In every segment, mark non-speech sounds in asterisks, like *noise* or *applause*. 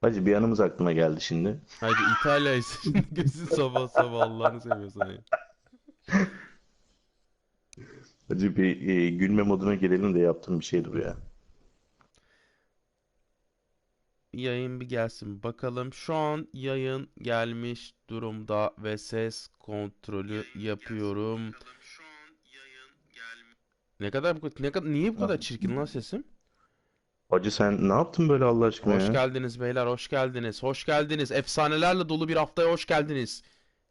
Hacı bir anımız aklıma geldi şimdi. Hadi İtalya'yı seçin. *laughs* Gözün sabah sabah Allah'ını seviyorsan ya. Hacı bir e, gülme moduna girelim de yaptığım bir şeydi bu ya. Yayın bir gelsin bakalım. Şu an yayın gelmiş durumda ve ses kontrolü yapıyorum. Ne kadar bu ne kadar niye bu kadar çirkin lan sesim? Hacı sen ne yaptın böyle Allah aşkına Hoş ya? geldiniz beyler, hoş geldiniz. Hoş geldiniz. Efsanelerle dolu bir haftaya hoş geldiniz.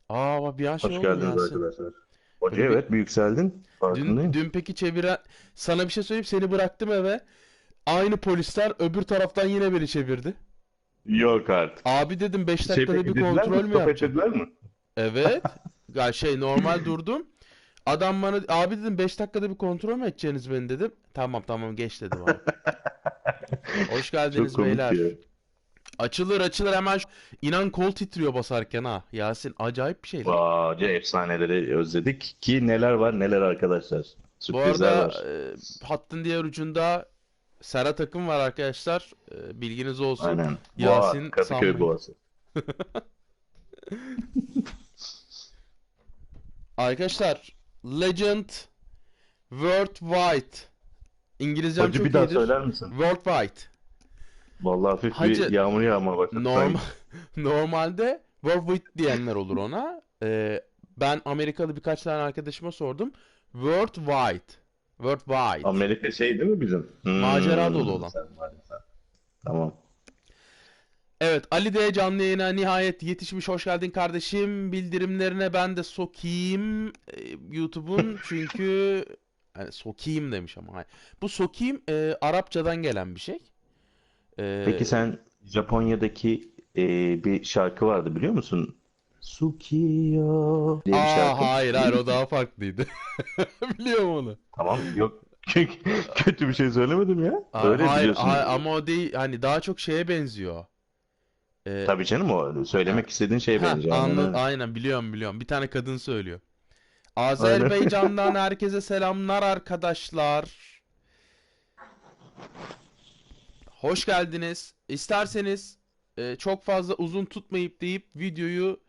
Aa bak bir an şey Hoş oldu geldiniz Yasin. arkadaşlar. Böyle bir- evet bir yükseldin. Dün, Farkındayım. dün peki çeviren sana bir şey söyleyeyim seni bıraktım eve. Aynı polisler öbür taraftan yine beni çevirdi. Yok artık. Abi dedim 5 Şey dakikada peki bir dediler kontrol mi? mü Stop yapacağım? mi? Evet. *laughs* Ya şey normal durdum. Adam bana abi dedim 5 dakikada bir kontrol mü edeceksiniz beni dedim. Tamam tamam geç dedi bana. *laughs* *laughs* Hoş Çok geldiniz komik beyler. ya. Açılır açılır hemen şu- inan kol titriyor basarken ha. Yasin acayip bir şey lan. Vay, Hoca efsaneleri özledik ki neler var neler arkadaşlar. Bu Sürprizler arada var. e, hattın diğer ucunda Serhat Akın var arkadaşlar. E, bilginiz olsun. Aynen. Yasin Boğa, Kadıköy. Boğası. *laughs* Arkadaşlar Legend Worldwide İngilizcem Hacı çok bir daha iyidir. söyler misin? Worldwide. Vallahi hafif bir Hacı- yağmur yağmaya başladı Normal, sanki. *laughs* normalde Worldwide diyenler olur ona. Ee, ben Amerikalı birkaç tane arkadaşıma sordum. Worldwide. Worldwide. Amerika şey değil mi bizim? Macera Hmm, dolu olan. sen sen. Tamam. Evet Ali de canlı yayına nihayet yetişmiş. Hoş geldin kardeşim. Bildirimlerine ben de sokayım e, YouTube'un *laughs* çünkü yani sokayım demiş ama. hayır. Bu sokayım e, Arapçadan gelen bir şey. E, Peki sen Japonya'daki e, bir şarkı vardı biliyor musun? Sukiyo diye bir Aa şarkı. hayır hayır o daha farklıydı. *laughs* Biliyorum onu. Tamam yok. *laughs* Kötü bir şey söylemedim ya. Aa, Öyle hayır, biliyorsun. hayır, ama o değil hani daha çok şeye benziyor. Ee, Tabii canım o söylemek istediğin şeye heh, benziyor. aynen anla- öyle. aynen biliyorum biliyorum. Bir tane kadın söylüyor. Azerbaycan'dan herkese selamlar arkadaşlar. Hoş geldiniz. İsterseniz e, çok fazla uzun tutmayıp deyip videoyu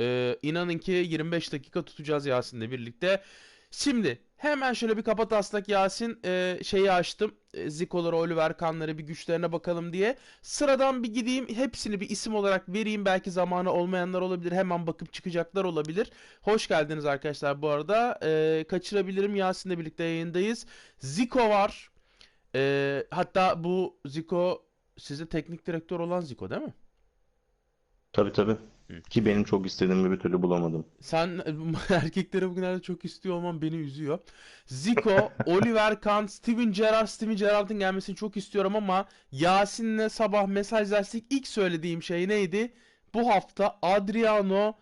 e, inanın ki 25 dakika tutacağız Yasin'le birlikte. Şimdi hemen şöyle bir kafa taslak Yasin e, şeyi açtım. E, Ziko'ları, Oliver Kahn'ları bir güçlerine bakalım diye. Sıradan bir gideyim hepsini bir isim olarak vereyim. Belki zamanı olmayanlar olabilir. Hemen bakıp çıkacaklar olabilir. Hoş geldiniz arkadaşlar bu arada. E, kaçırabilirim Yasin'le birlikte yayındayız. Ziko var. E, hatta bu Ziko sizin teknik direktör olan Ziko değil mi? Tabii tabii. Ki benim çok istediğimi bir türlü bulamadım. Sen *laughs* erkekleri bugünlerde çok istiyor olman beni üzüyor. Zico, *laughs* Oliver Kahn, Steven Gerrard, Steven Gerrard'ın gelmesini çok istiyorum ama Yasin'le sabah mesajlaştık. İlk söylediğim şey neydi? Bu hafta Adriano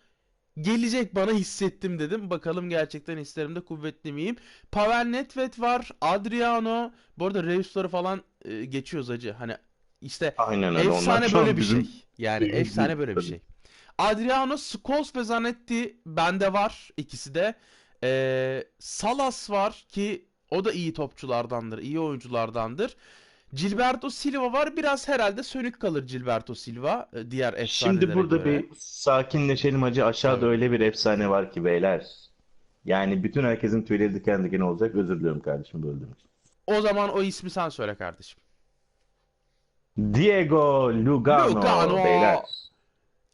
gelecek bana hissettim dedim. Bakalım gerçekten hislerimde kuvvetli miyim? Pavel Nedved var, Adriano. Bu arada Reus'ları falan e, geçiyoruz acı. Hani işte Aynen öyle. Onlar Efsane an böyle bir bizim şey. Yani efsane böyle bir şey. Adriano, Scholes ve Zanetti bende var ikisi de. Ee, Salas var ki o da iyi topçulardandır, iyi oyunculardandır. Gilberto Silva var. Biraz herhalde sönük kalır Gilberto Silva e, diğer Şimdi efsanelere burada göre. bir sakinleşelim hacı. Aşağıda Tabii. öyle bir efsane var ki beyler. Yani bütün herkesin tüyleri diken diken olacak. Özür diliyorum kardeşim böldüğüm için. O zaman o ismi sen söyle kardeşim. Diego Lugano Lugano. beyler.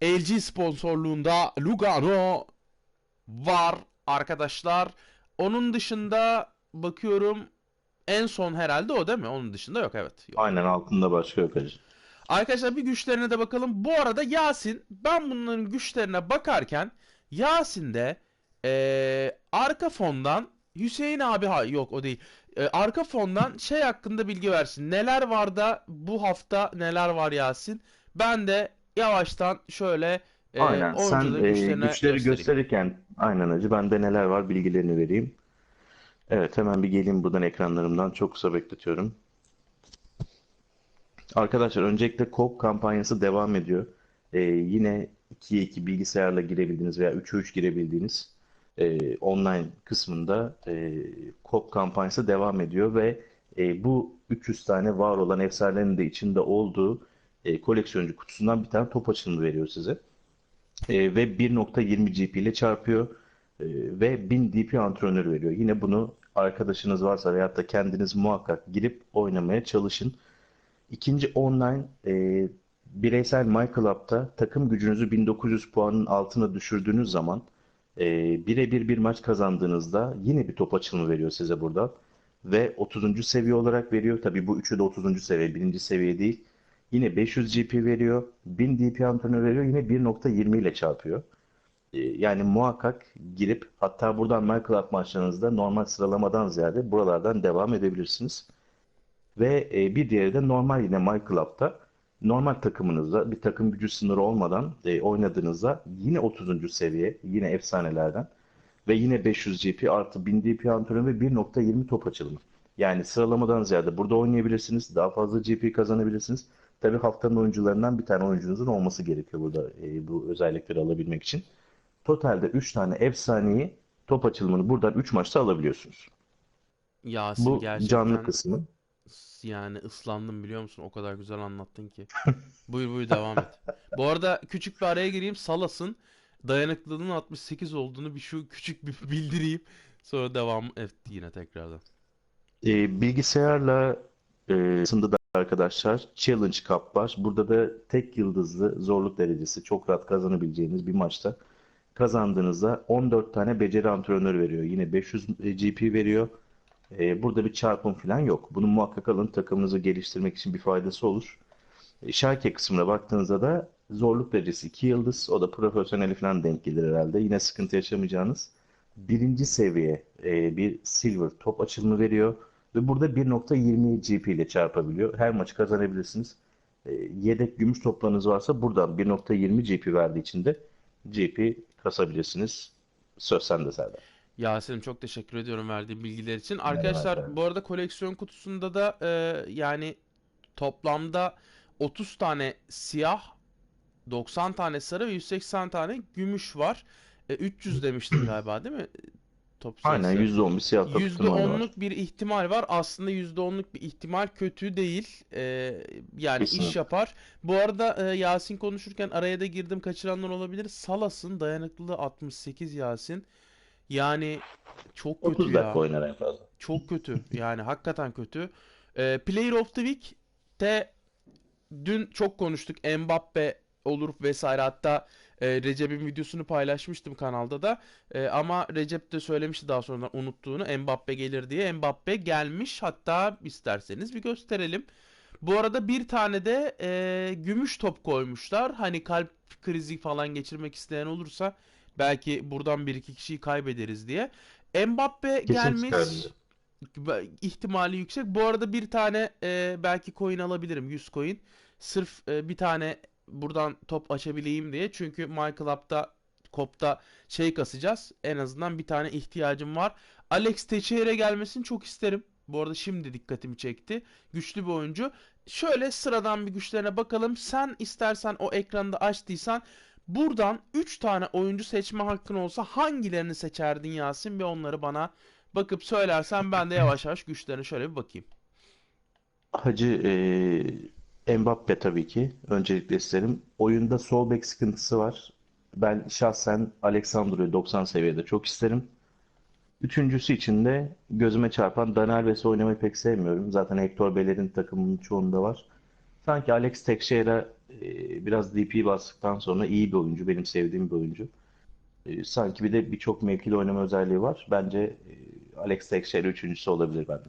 LG sponsorluğunda Lugano var arkadaşlar. Onun dışında bakıyorum en son herhalde o değil mi? Onun dışında yok evet. Yok. Aynen altında başka yok hacı. Arkadaşlar bir güçlerine de bakalım. Bu arada Yasin ben bunların güçlerine bakarken Yasin'de eee, arka fondan Hüseyin abi ha yok o değil. Eee, arka fondan şey hakkında bilgi versin. Neler var da bu hafta neler var Yasin? Ben de yavaştan şöyle eee Aynen. Sen e, güçleri göstereyim. gösterirken aynen hacı bende neler var bilgilerini vereyim. Evet hemen bir geleyim buradan ekranlarımdan. Çok kısa bekletiyorum. Arkadaşlar öncelikle COP kampanyası devam ediyor. Ee, yine 2'ye 2 bilgisayarla girebildiğiniz veya 3'e 3 girebildiğiniz e, online kısmında e, COP kampanyası devam ediyor ve e, bu 300 tane var olan efsanelerin de içinde olduğu e, koleksiyoncu kutusundan bir tane top açılımı veriyor size. E, ve 1.20 GP ile çarpıyor E, ve 1000 DP antrenör veriyor. Yine bunu arkadaşınız varsa veyahut da kendiniz muhakkak girip oynamaya çalışın. İkinci online e, bireysel My Club'da takım gücünüzü 1900 puanın altına düşürdüğünüz zaman e, birebir bir maç kazandığınızda yine bir top açılımı veriyor size burada. Ve 30. seviye olarak veriyor. Tabii bu üçü de 30. seviye, birinci seviye değil. Yine 500 GP veriyor. 1000 DP antrenör veriyor. Yine 1.20 ile çarpıyor. E, Yani muhakkak girip hatta buradan My Club maçlarınızda normal sıralamadan ziyade buralardan devam edebilirsiniz. Ve e, bir diğeri de normal yine My Club'da normal takımınızda bir takım gücü sınırı olmadan e, oynadığınızda yine 30. seviye yine efsanelerden ve yine 500 GP artı 1000 DP antrenör ve 1.20 top açılımı. Yani sıralamadan ziyade burada oynayabilirsiniz. Daha fazla GP kazanabilirsiniz. Tabii haftanın oyuncularından bir tane oyuncunuzun olması gerekiyor burada e, bu özellikleri alabilmek için. Totalde 3 tane efsaneyi top açılımını buradan 3 maçta alabiliyorsunuz. Yasin Bu gerçekten canlı kısmı. yani ıslandım biliyor musun? O kadar güzel anlattın ki. *laughs* Buyur buyur devam et. Bu arada küçük bir araya gireyim. Salas'ın dayanıklılığının 68 olduğunu bir şu küçük bir *laughs* bildireyim. Sonra devam et yine tekrardan. E, bilgisayarla e, arasında da arkadaşlar Challenge Cup var. Burada da tek yıldızlı zorluk derecesi çok rahat kazanabileceğiniz bir maçta kazandığınızda 14 tane beceri antrenörü veriyor. Yine 500 GP veriyor. E, burada bir çarpım falan yok. Bunu muhakkak alın. Takımınızı geliştirmek için bir faydası olur. E, Schalke kısmına baktığınızda da zorluk derecesi 2 yıldız. O da profesyoneli falan denk gelir herhalde. Yine sıkıntı yaşamayacağınız birinci seviye e, bir silver top açılımı veriyor. Ve burada 1.20 GP ile çarpabiliyor. Her maçı kazanabilirsiniz. E, yedek gümüş toplarınız varsa buradan 1.20 GP verdiği için de GP kasabilirsiniz. Söz sende Serdar. Yasin'im çok teşekkür ediyorum verdiğin bilgiler için. Arkadaşlar abi? bu arada koleksiyon kutusunda da e, yani toplamda 30 tane siyah, 90 tane sarı ve 180 tane gümüş var. E, 300 demiştin galiba değil mi? Top Aynen sayısı. %10 bir siyah top ihtimali var. %10'luk bir ihtimal var. Aslında %10'luk bir ihtimal kötü değil. Ee, yani iş Kesinlikle. yapar. Bu arada e, Yasin konuşurken araya da girdim kaçıranlar olabilir. Salas'ın dayanıklılığı 68 Yasin. Yani çok 30 kötü dakika ya. oynar en fazla. Çok kötü. Yani hakikaten kötü. Ee, Player of the Week'te dün çok konuştuk. Mbappe olur vesaire. Hatta e, Recep'in videosunu paylaşmıştım kanalda da. E, ama Recep de söylemişti daha sonra unuttuğunu. Mbappe gelir diye. Mbappe gelmiş. Hatta isterseniz bir gösterelim. Bu arada bir tane de e, gümüş top koymuşlar. Hani kalp krizi falan geçirmek isteyen olursa belki buradan bir iki kişiyi kaybederiz diye. Mbappe Kesin gelmiş. çıkar Be- ihtimali yüksek. Bu arada bir tane e, belki coin alabilirim. 100 coin. Sırf e, bir tane buradan top açabileyim diye. Çünkü My Club'da Kop'ta şey kasacağız. En azından bir tane ihtiyacım var. Alex Teixeira gelmesini çok isterim. Bu arada şimdi dikkatimi çekti. Güçlü bir oyuncu. Şöyle sıradan bir güçlerine bakalım. Sen istersen o ekranda açtıysan buradan 3 tane oyuncu seçme hakkın olsa hangilerini seçerdin Yasin? Bir onları bana bakıp söylersen ben de yavaş yavaş güçlerine şöyle bir bakayım. Hacı eee Mbappe tabii ki. Öncelikle isterim. Oyunda sol bek sıkıntısı var. Ben şahsen Alexandro'yu 90 seviyede çok isterim. Üçüncüsü için de gözüme çarpan Dani Alves'i oynamayı pek sevmiyorum. Zaten Hector Bellerin takımının çoğunda var. Sanki Alex Teixeira eee, biraz DP bastıktan sonra iyi bir oyuncu. Benim sevdiğim bir oyuncu. Eee, sanki bir de birçok mevkide oynama özelliği var. Bence eee, Alex Teixeira üçüncüsü olabilir bende.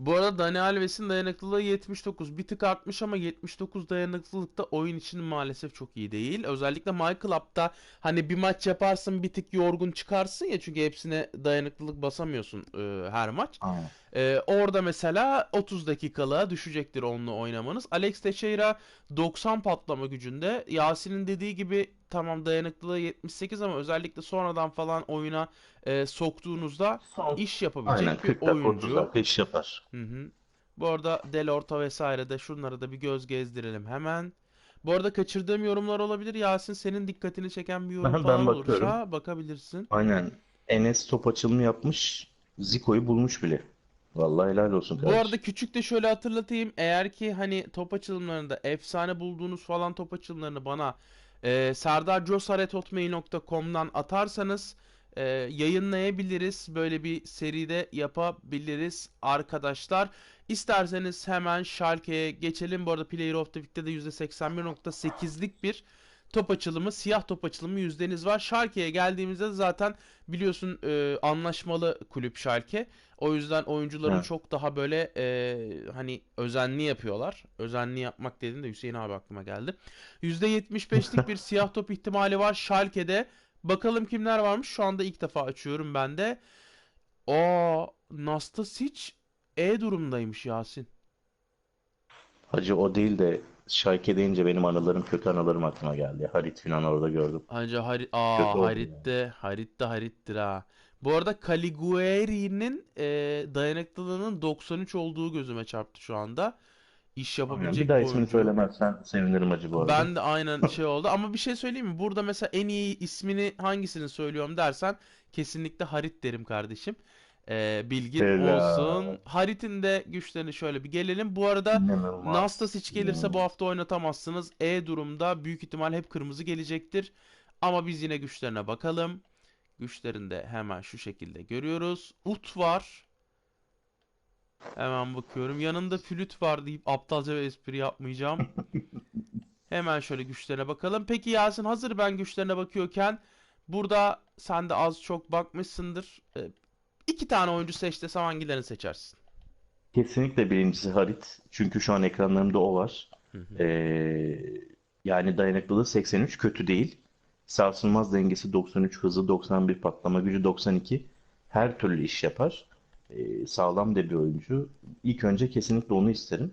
Bu arada Dani Alves'in dayanıklılığı 79. Bir tık artmış ama 79 dayanıklılık da oyun için maalesef çok iyi değil. Özellikle My Club'da hani bir maç yaparsın bir tık yorgun çıkarsın ya çünkü hepsine dayanıklılık basamıyorsun e, her maç. Aynen. Ee, orada mesela 30 dakikalığa düşecektir onunla oynamanız. Alex Teixeira 90 patlama gücünde. Yasin'in dediği gibi tamam dayanıklılığı 78 ama özellikle sonradan falan oyuna e, soktuğunuzda Son iş Aynen yapabilecek bir 40 dakika 30 oyuncu. iş yapar. Hı hı. Bu arada Del Orta vesaire de şunlara da bir göz gezdirelim hemen. Bu arada kaçırdığım yorumlar olabilir. Yasin senin dikkatini çeken bir yorum Ben, falan ben bakıyorum. olursa bakabilirsin. Aynen. Enes top açılımı yapmış. Zico'yu bulmuş bile. Vallahi helal olsun Bu kardeşim. arada küçük de şöyle hatırlatayım. Eğer ki hani top açılımlarında efsane bulduğunuz falan top açılımlarını bana e, serdarcosaret.hotmail.com'dan atarsanız e, yayınlayabiliriz. Böyle bir seride yapabiliriz arkadaşlar. İsterseniz hemen Schalke'ye geçelim. Bu arada Player of the Week'te de %81.8'lik bir top açılımı, siyah top açılımı yüzdeniz var. Schalke'ye geldiğimizde de zaten biliyorsun e, anlaşmalı kulüp Schalke. O yüzden oyuncuların Evet. çok daha böyle e, hani özenli yapıyorlar. Özenli yapmak dediğimde Hüseyin abi aklıma geldi. %75'lik bir *laughs* siyah top ihtimali var Schalke'de. Bakalım kimler varmış. Şu anda ilk defa açıyorum ben de. Aa, Nastasic E durumdaymış Yasin. Hacı o değil de Schalke deyince benim anılarım, kötü anılarım aklıma geldi. Harit falan orada gördüm. Anca Harit, Kötü aa oldu Harit de Harit de Harit'tir ha. Bu arada Caligueri'nin e, dayanıklılığının 93 olduğu gözüme çarptı şu anda. İş Aynen. yapabilecek Bir daha bir ismini oyuncu. söylemezsen sevinirim hacı bu arada. Ben de aynen *laughs* şey oldu ama bir şey söyleyeyim mi? Burada mesela en iyi ismini hangisini söylüyorum dersen kesinlikle Harit derim kardeşim. Ee, bilgin Helal. olsun. Harit'in de güçlerini şöyle bir gelelim. Bu arada İnanılmaz. Nastasic gelirse bu hafta oynatamazsınız. E durumda büyük ihtimal hep kırmızı gelecektir. Ama biz yine güçlerine bakalım. Güçlerini de hemen şu şekilde görüyoruz. Ut var. Hemen bakıyorum. Yanında flüt var deyip aptalca bir espri yapmayacağım. *laughs* Hemen şöyle güçlerine bakalım. Peki Yasin hazır ben güçlerine bakıyorken burada sen de az çok bakmışsındır. İki tane oyuncu seç desem hangilerini seçersin? Kesinlikle birincisi Harit. Çünkü şu an ekranlarımda o var. Hı hı. Ee, yani dayanıklılığı 83 kötü değil. Sarsılmaz dengesi 93, hızı 91, patlama gücü 92. Her türlü iş yapar. Ee, sağlam da bir oyuncu. İlk önce kesinlikle onu isterim.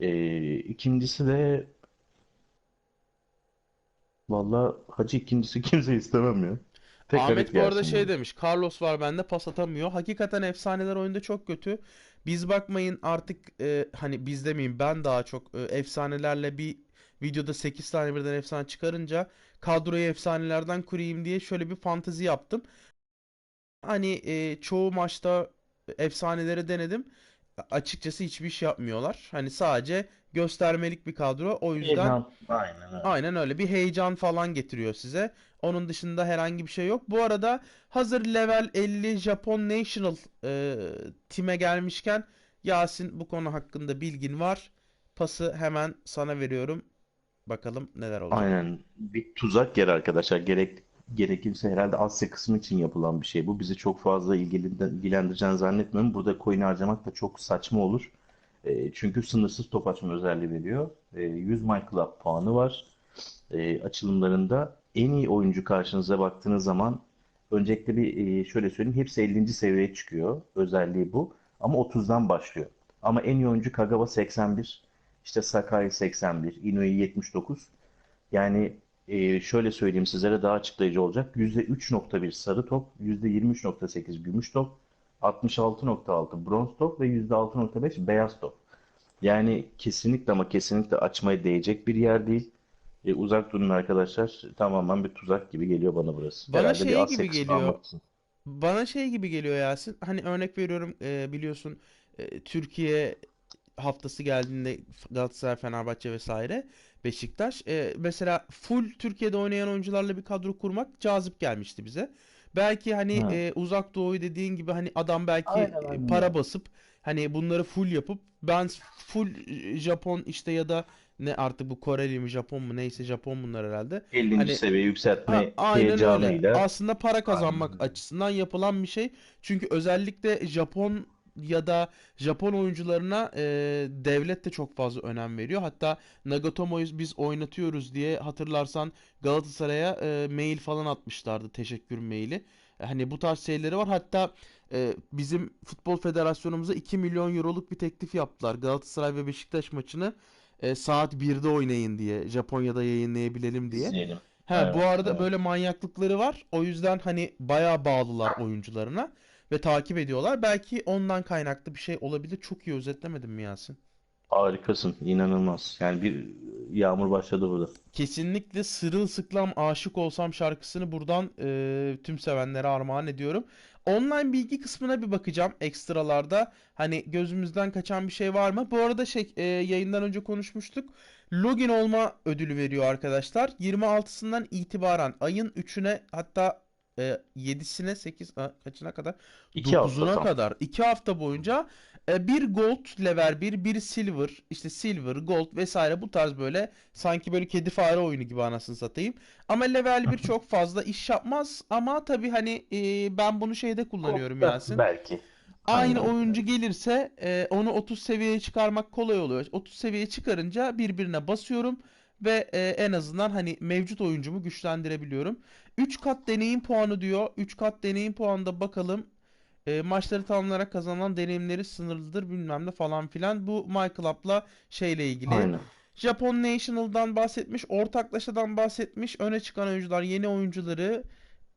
Ee, ikincisi de valla hacı ikincisi *laughs* kimse istemem ya. Tek Ahmet bu arada şey demiş. Carlos var bende pas atamıyor. Hakikaten efsaneler oyunda çok kötü. Biz bakmayın artık e, hani biz demeyeyim ben daha çok e, efsanelerle bir videoda 8 tane birden efsane çıkarınca kadroyu efsanelerden kurayım diye şöyle bir fantezi yaptım. Hani e, çoğu maçta efsaneleri denedim. Açıkçası hiçbir iş yapmıyorlar. Hani sadece göstermelik bir kadro. O yüzden Heyecan. Aynen öyle. Aynen öyle. Bir heyecan falan getiriyor size. Onun dışında herhangi bir şey yok. Bu arada hazır level 50 Japon National e, time gelmişken Yasin bu konu hakkında bilgin var. Pası hemen sana veriyorum. Bakalım neler olacak. Aynen. Bir tuzak yer arkadaşlar. Gerek gerekirse herhalde Asya kısmı için yapılan bir şey bu. Bizi çok fazla ilgilendireceğini zannetmiyorum. Burada coin harcamak da çok saçma olur. E, çünkü sınırsız top açma özelliği veriyor. E, 100 My Club puanı var. E, açılımlarında en iyi oyuncu karşınıza baktığınız zaman öncelikle bir e, şöyle söyleyeyim. Hepsi 50. seviyeye çıkıyor. Özelliği bu. Ama 30'dan başlıyor. Ama en iyi oyuncu Kagawa 81. işte Sakai 81. Inui 79. Yani e, şöyle söyleyeyim sizlere daha açıklayıcı olacak. %3.1 sarı top, %23.8 gümüş top, 66.6 bronz top ve %6.5 beyaz top. Yani kesinlikle ama kesinlikle açmaya değecek bir yer değil. E, uzak durun arkadaşlar. Tamamen bir tuzak gibi geliyor bana burası. Bana Herhalde şey gibi geliyor. Bana şey gibi geliyor Yasin. Hani örnek veriyorum e, biliyorsun e, Türkiye haftası geldiğinde Galatasaray, Fenerbahçe vesaire Beşiktaş e, mesela full Türkiye'de oynayan oyuncularla bir kadro kurmak cazip gelmişti bize. Belki hani Ha. e, Uzak Doğu'yu dediğin gibi hani adam belki Aynen e, aynen para basıp hani bunları full yapıp ben full e, Japon işte ya da ne artık bu Koreli mi Japon mu neyse Japon bunlar herhalde. 50. Hani seviye Ha, yükseltme aynen öyle. heyecanıyla. Aslında para kazanmak Aynen açısından yapılan bir şey. Çünkü özellikle Japon ya da Japon oyuncularına e, devlet de çok fazla önem veriyor. Hatta Nagatomo'yu biz oynatıyoruz diye hatırlarsan Galatasaray'a e, mail falan atmışlardı. Teşekkür maili. Hani bu tarz şeyleri var. Hatta e, bizim Futbol Federasyonumuza 2 milyon euroluk bir teklif yaptılar. Galatasaray ve Beşiktaş maçını e, saat 1'de oynayın diye. Japonya'da yayınlayabilelim diye. İzleyelim. Bu Evet, arada evet. böyle manyaklıkları var. O yüzden hani bayağı bağlılar oyuncularına ve takip ediyorlar. Belki ondan kaynaklı bir şey olabilir. Çok iyi özetlemedim mi Yasin? Harikasın, inanılmaz. Yani bir yağmur başladı burada. Kesinlikle Sırılsıklam Aşık Olsam şarkısını buradan e, tüm sevenlere armağan ediyorum. online bilgi kısmına bir bakacağım ekstralarda. Hani gözümüzden kaçan bir şey var mı? Bu arada şey e, yayından önce konuşmuştuk. Login olma ödülü veriyor arkadaşlar. 26'sından itibaren ayın 3'üne hatta e, 7'sine 8 a, kaçına kadar? İki hafta 9'una tam. kadar 2 hafta boyunca e, bir gold level 1, bir silver, işte silver, gold vesaire bu tarz böyle sanki böyle kedi fare oyunu gibi anasını satayım. Ama level 1 *laughs* çok fazla iş yapmaz ama tabii hani e, ben bunu şeyde kullanıyorum Kopta Yasin. Belki. Aynı Aynen. oyuncu gelirse e, onu 30 seviyeye çıkarmak kolay oluyor. 30 seviyeye çıkarınca birbirine basıyorum ve e, en azından hani mevcut oyuncumu güçlendirebiliyorum. 3 kat deneyim puanı diyor. 3 kat deneyim puanında bakalım. E, maçları tamamlayarak kazanılan deneyimleri sınırlıdır bilmem ne falan filan. Bu My Club'la şeyle ilgili. Aynen. Japon National'dan bahsetmiş, ortaklaşadan bahsetmiş, öne çıkan oyuncular, yeni oyuncuları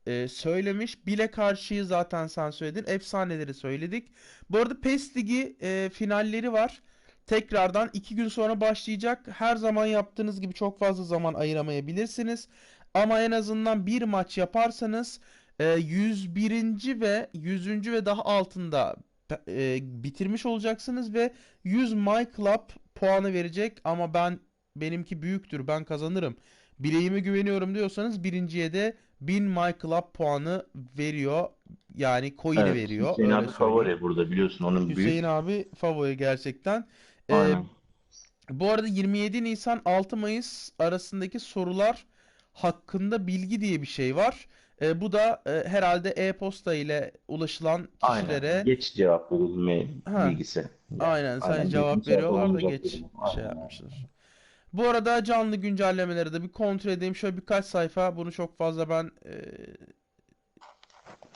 e, söylemiş. Bile karşıyı zaten sen söyledin. Efsaneleri söyledik. Bu arada PES Ligi e, finalleri var. Tekrardan iki gün sonra başlayacak. Her zaman yaptığınız gibi çok fazla zaman ayıramayabilirsiniz. Ama en azından bir maç yaparsanız e, 101. ve 100. ve daha altında e, bitirmiş olacaksınız ve 100 My Club puanı verecek ama ben benimki büyüktür ben kazanırım bileğime güveniyorum diyorsanız birinciye de 1000 My Club puanı veriyor yani coin'i Evet. veriyor Hüseyin abi favori burada biliyorsun onun büyük. Hüseyin abi favori gerçekten. Ee, Aynen. bu arada 27 Nisan 6 Mayıs arasındaki sorular hakkında bilgi diye bir şey var. Ee, bu da e, herhalde e-posta ile ulaşılan kişilere Aynen. Geç cevap verilme Ha. bilgisi. Yani, Aynen sadece aynen. cevap veriyorlar da geç durumu. şey yapmışlar. Bu arada canlı güncellemeleri de bir kontrol edeyim. Şöyle birkaç sayfa. Bunu çok fazla ben e,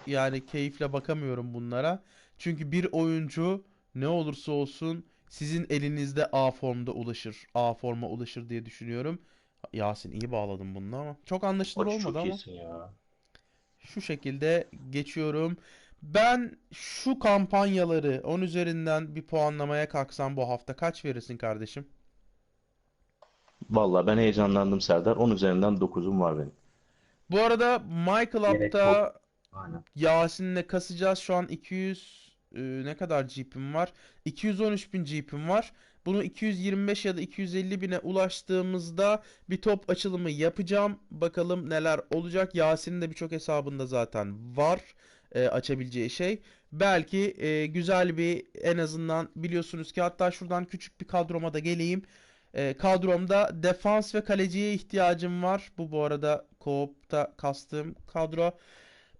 yani keyifle bakamıyorum bunlara. Çünkü bir oyuncu ne olursa olsun sizin elinizde A formda ulaşır. A forma ulaşır diye düşünüyorum. Yasin iyi bağladım bunu ama. Çok anlaşılır Koç olmadı çok ama. ya. Şu şekilde geçiyorum. Ben şu kampanyaları 10 üzerinden bir puanlamaya kalksam bu hafta kaç verirsin kardeşim? Vallahi ben heyecanlandım Serdar. 10 üzerinden 9'um var benim. Bu arada My Club'da. Yasin'le kasacağız. Şu an 200 e, ne kadar GP'm var? 213 bin GP'm var. Bunu 225 ya da 250 bine ulaştığımızda bir top açılımı yapacağım. Bakalım neler olacak. Yasin'in de birçok hesabında zaten var e, açabileceği şey. Belki e, güzel bir en azından biliyorsunuz ki hatta şuradan küçük bir kadroma da geleyim. E, kadromda defans ve kaleciye ihtiyacım var. Bu bu arada co-op'ta kastığım kadro.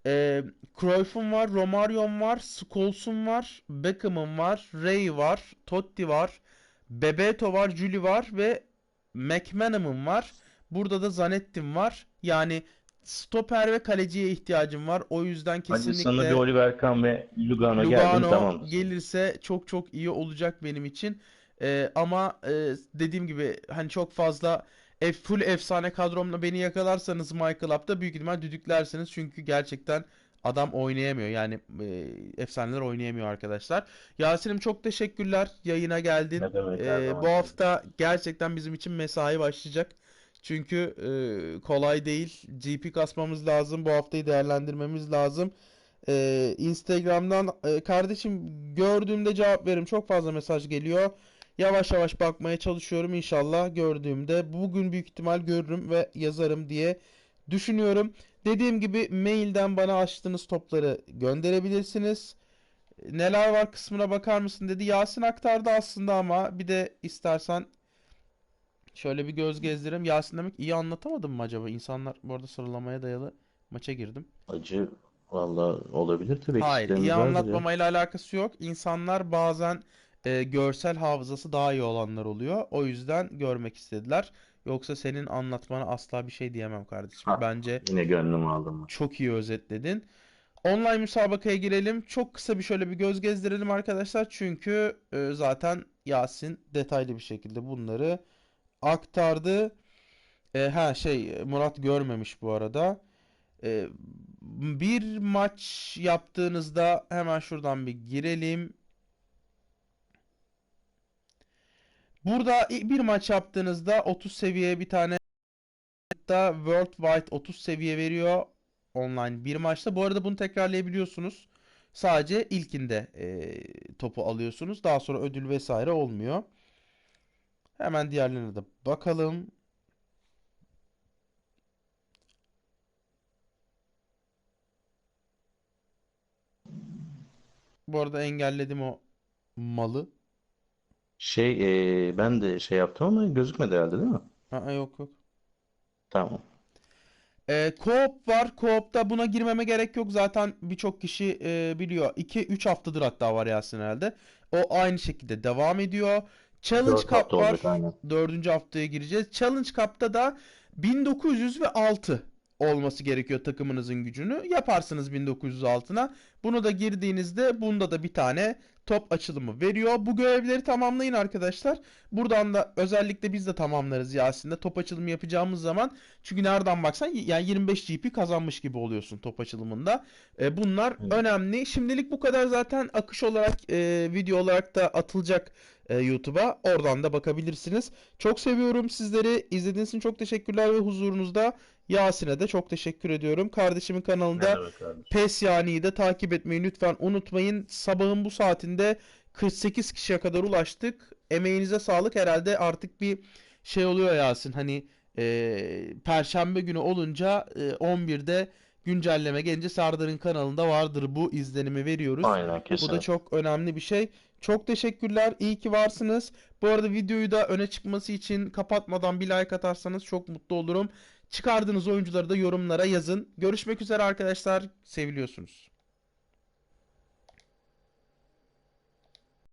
E, Cruyff'um var, Romario'm var, Scholes'um var, Beckham'ım var, Ray var, Totti var, Bebeto var, Juli var ve McManaman'ım var. Burada da Zanetti'm var. Yani stoper ve kaleciye ihtiyacım var. O yüzden Hadi sana kesinlikle bir Oliver Kahn ve Lugano Lugano tamamdır. gelirse çok çok iyi olacak benim için. Ee, ama e, dediğim gibi hani çok fazla ef, full efsane kadromla beni yakalarsanız My Club'da büyük ihtimal düdüklersiniz. Çünkü gerçekten adam oynayamıyor. Yani e, efsaneler oynayamıyor arkadaşlar. Yasin'im çok teşekkürler. Yayına geldin. Ne demek zaman. bu hafta gerçekten bizim için mesai başlayacak. Çünkü e, kolay değil. GP kasmamız lazım. Bu haftayı değerlendirmemiz lazım. Ee, Instagram'dan e, kardeşim gördüğümde cevap veririm. Çok fazla mesaj geliyor. Yavaş yavaş bakmaya çalışıyorum. İnşallah gördüğümde bugün büyük ihtimal görürüm ve yazarım diye düşünüyorum. Dediğim gibi mailden bana açtığınız topları gönderebilirsiniz. Neler var kısmına bakar mısın dedi. Yasin aktardı aslında ama bir de istersen şöyle bir göz gezdireyim. Yasin demek iyi anlatamadım mı acaba? İnsanlar bu arada sıralamaya dayalı maça girdim. Acı vallahi olabilir tabii Hayır, iyi vardır ya. anlatmamayla alakası yok. İnsanlar bazen e, görsel hafızası daha iyi olanlar oluyor. O yüzden görmek istediler. Yoksa senin anlatmana asla bir şey diyemem kardeşim. Ha, Bence yine gönlümü aldım. çok iyi özetledin. Online müsabakaya girelim. Çok kısa bir şöyle bir göz gezdirelim arkadaşlar. Çünkü e, zaten Yasin detaylı bir şekilde bunları aktardı. E, ha şey Murat görmemiş bu arada. E, bir maç yaptığınızda hemen şuradan bir girelim. Burada bir maç yaptığınızda 30 seviye bir tane da Worldwide 30 seviye veriyor online bir maçta. Bu arada bunu tekrarlayabiliyorsunuz. Sadece ilkinde e, topu alıyorsunuz. Daha sonra ödül vesaire olmuyor. Hemen diğerlerine de bakalım. Bu arada engelledim o malı. Şey e, ben de şey yaptım ama gözükmedi herhalde değil mi? Aa, yok yok. Tamam. Ee, co-op var. Co-op'ta buna girmeme gerek yok. Zaten birçok kişi e, biliyor. 2-3 haftadır hatta var Yasin herhalde. O aynı şekilde devam ediyor. Challenge 4 Cup hafta var. olacak aynen. Dördüncü haftaya gireceğiz. Challenge Cup'ta da 1906 olması gerekiyor takımınızın gücünü. Yaparsınız 1906'na. Bunu da girdiğinizde bunda da bir tane top açılımı veriyor. Bu görevleri tamamlayın arkadaşlar. Buradan da özellikle biz de tamamlarız Yasin'de top açılımı yapacağımız zaman. Çünkü nereden baksan yani 25 GP kazanmış gibi oluyorsun top açılımında. E, bunlar Evet. önemli. Şimdilik bu kadar zaten akış olarak e, video olarak da atılacak e, YouTube'a. Oradan da bakabilirsiniz. Çok seviyorum sizleri. İzlediğiniz için çok teşekkürler ve huzurunuzda Yasin'e de çok teşekkür ediyorum. Kardeşimin kanalında kardeşim? PES yani'yi de takip etmeyi lütfen unutmayın. Sabahın bu saatinde 48 kişiye kadar ulaştık. Emeğinize sağlık. Herhalde artık bir şey oluyor Yasin. Hani e, Perşembe günü olunca e, 11'de güncelleme gelince Serdar'ın kanalında vardır bu izlenimi veriyoruz. Aynen Bu da çok önemli bir şey. Çok teşekkürler. İyi ki varsınız. Bu arada videoyu da öne çıkması için kapatmadan bir like atarsanız çok mutlu olurum. Çıkardığınız oyuncuları da yorumlara yazın. Görüşmek üzere arkadaşlar. Seviliyorsunuz.